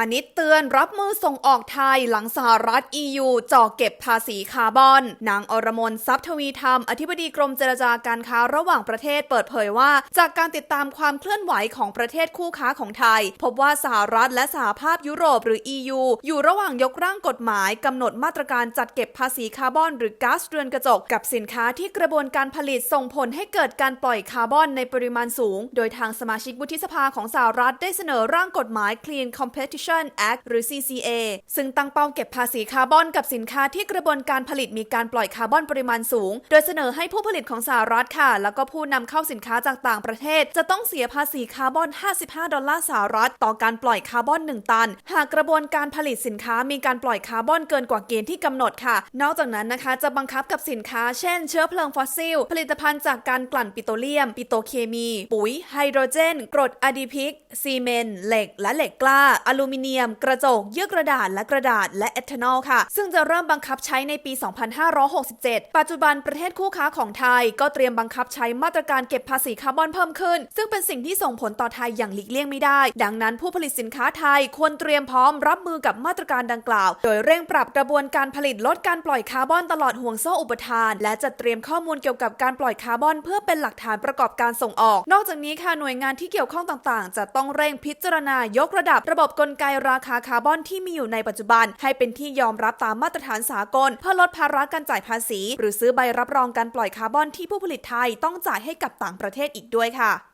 าณิชย์เตือนรับมือส่งออกไทยหลังสหรัฐ EU จ่อเก็บภาษีคาร์บอน นางอรมนทรัพย์ทวีธรรม อธิบดีกรมเจรจาการค้าระหว่างประเทศเปิดเผยว่า จากการติดตามความเคลื่อนไหวของประเทศคู่ค้าของไทย พบว่าสหรัฐและสหภาพยุโรปหรือ EU อยู่ระหว่างยกร่างกฎหมายกำหนดมาตรการจัดเก็บภาษีคาร์บอน หรือก๊าซเรือนกระจก กับสินค้าที่กระบวนการผลิตส่งผลให้เกิดการปล่อยคาร์บอนในปริมาณสูง โดยทางสมาชิกวุฒิสภาของสหรัฐได้เสนอร่างกฎหมาย Clean Competition Act หรือ CCA ซึ่งตั้งเป้าเก็บภาษีคาร์บอนกับสินค้าที่กระบวนการผลิตมีการปล่อยคาร์บอนปริมาณสูง โดยเสนอให้ผู้ผลิตของสหรัฐค่ะ แล้วก็ผู้นำเข้าสินค้าจากต่างประเทศ จะต้องเสียภาษีคาร์บอน 55 ดอลลาร์สหรัฐ ต่อการปล่อยคาร์บอน 1 ตัน หากกระบวนการผลิตสินค้ามีการปล่อยคาร์บอนเกินกว่าเกณฑ์ที่กำหนดค่ะ นอกจากนั้นนะคะจะบังคับกับสินค้า เช่น เชื้อเพลิงฟอสซิล ผลิตภัณฑ์จากการกลั่นปิโตรเลียม ปิโตรเคมี ปุ๋ย ไฮโดรเจน กรดอะดีพิก ซีเมนต์ เหล็ก และเหล็กกล้า อลูมิเนียม กระจก เยื่อกระดาษ และกระดาษ และเอทานอลค่ะ ซึ่งจะเริ่มบังคับใช้ในปี 2567 ปัจจุบันประเทศคู่ค้าของไทย ก็เตรียมบังคับใช้มาตรการเก็บภาษีคาร์บอนเพิ่มขึ้น ซึ่งเป็นสิ่งที่ส่งผลต่อไทยอย่างหลีกเลี่ยงไม่ได้ ดังนั้นผู้ผลิตสินค้าไทยควรเตรียมพร้อมรับมือกับมาตรการดังกล่าว โดยเร่งปรับกระบวนการผลิตลดการปล่อยคาร์บอนตลอดห่วงโซ่อุปทาน และจัดเตรียมข้อมูลเกี่ยวกับการปล่อยคาร์บอน เพื่อเป็นหลักฐานประกอบการส่งออก นอกจากนี้ค่ะหน่วยงานที่เกี่ยวข้องต่างๆ จะต้องเร่งพิจารณายกระดับระบบกลไกราคาคาร์บอนที่มีอยู่ในปัจจุบัน ให้เป็นที่ยอมรับตามมาตรฐานสากล เพื่อลดภาระการจ่ายภาษี หรือซื้อใบรับรองการปล่อยคาร์บอนที่ผู้ผลิตไทยต้องจ่ายให้กับต่างประเทศอีกด้วยค่ะ